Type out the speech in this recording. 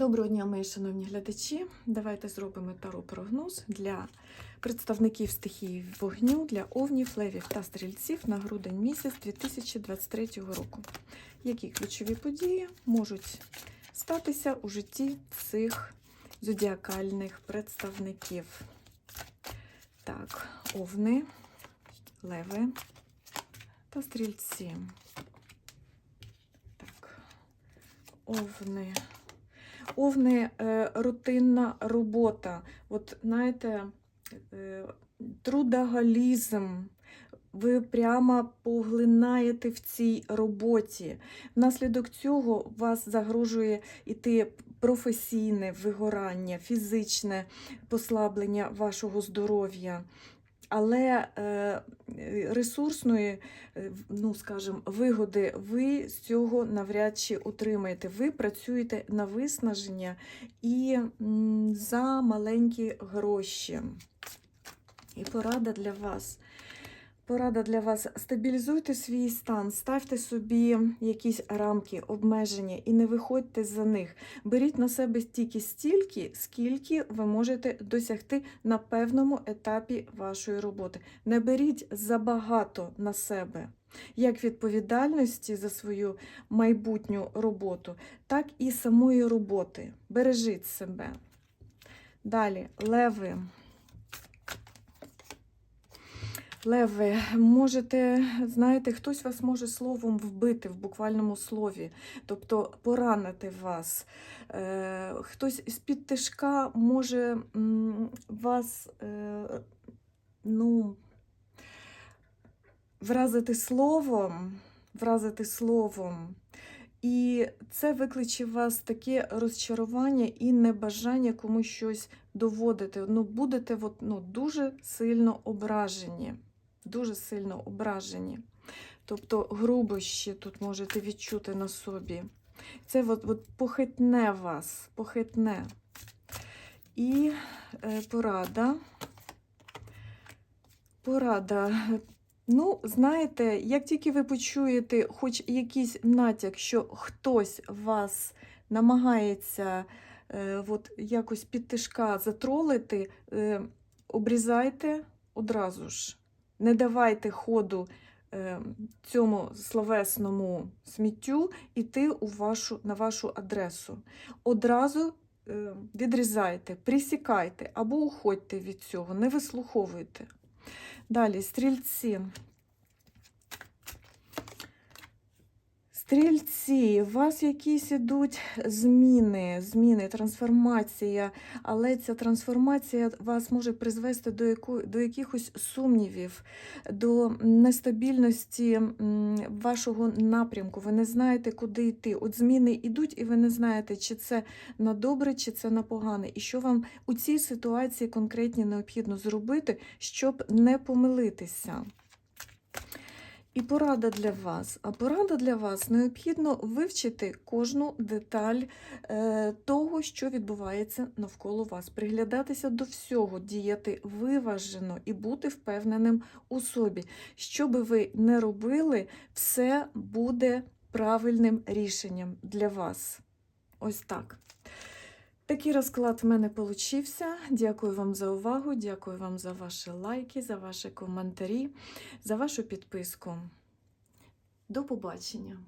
Доброго дня, мої шановні глядачі. Давайте зробимо таро-прогноз для представників стихії вогню, для овнів, левів та стрільців на грудень місяць 2023 року. Які ключові події можуть статися у житті цих зодіакальних представників? Так, овни, леви та стрільці. Так, овни. Овни е, рутинна робота. От знаєте, е, трудоголізм. Ви прямо поглинаєте в цій роботі. Внаслідок цього вас загрожує іти професійне вигорання, фізичне послаблення вашого здоров'я. Але е, ресурсної, е, ну скажімо, вигоди ви з цього навряд чи отримаєте. Ви працюєте на виснаження і за маленькі гроші. І порада для вас. Порада для вас: стабілізуйте свій стан, ставте собі якісь рамки, обмеження і не виходьте за них. Беріть на себе стільки стільки, скільки ви можете досягти на певному етапі вашої роботи. Не беріть забагато на себе, як відповідальності за свою майбутню роботу, так і самої роботи. Бережіть себе. Далі, леви. Леви, можете, знаєте, хтось вас може словом вбити в буквальному слові, тобто поранити вас. Е, Хтось з-під тишка може вас е, ну, вразити словом, вразити словом. І це викличе в вас таке розчарування і небажання комусь щось доводити. Ну, будете от, ну, дуже сильно ображені. Дуже сильно ображені. Тобто грубощі тут можете відчути на собі. Це от, от похитне вас, похитне. І е, порада. Порада. Ну, знаєте, як тільки ви почуєте хоч якийсь натяк, що хтось вас намагається е, от, якось під тишка затролити, е, обрізайте одразу ж. Не давайте ходу е, цьому словесному сміттю іти у вашу, на вашу адресу. Одразу е, відрізайте, присікайте або уходьте від цього, не вислуховуйте. Далі, стрільці. Стрільці, у вас якісь ідуть зміни, зміни, трансформація, але ця трансформація вас може призвести до, яку, до якихось сумнівів, до нестабільності вашого напрямку. Ви не знаєте, куди йти. От зміни йдуть, і ви не знаєте, чи це на добре, чи це на погане. І що вам у цій ситуації конкретні необхідно зробити, щоб не помилитися. І порада для вас. А порада для вас необхідно вивчити кожну деталь е, того, що відбувається навколо вас, приглядатися до всього, діяти виважено і бути впевненим у собі. Що би ви не робили, все буде правильним рішенням для вас. Ось так. Такий розклад в мене получився. Дякую вам за увагу, дякую вам за ваші лайки, за ваші коментарі, за вашу підписку. До побачення!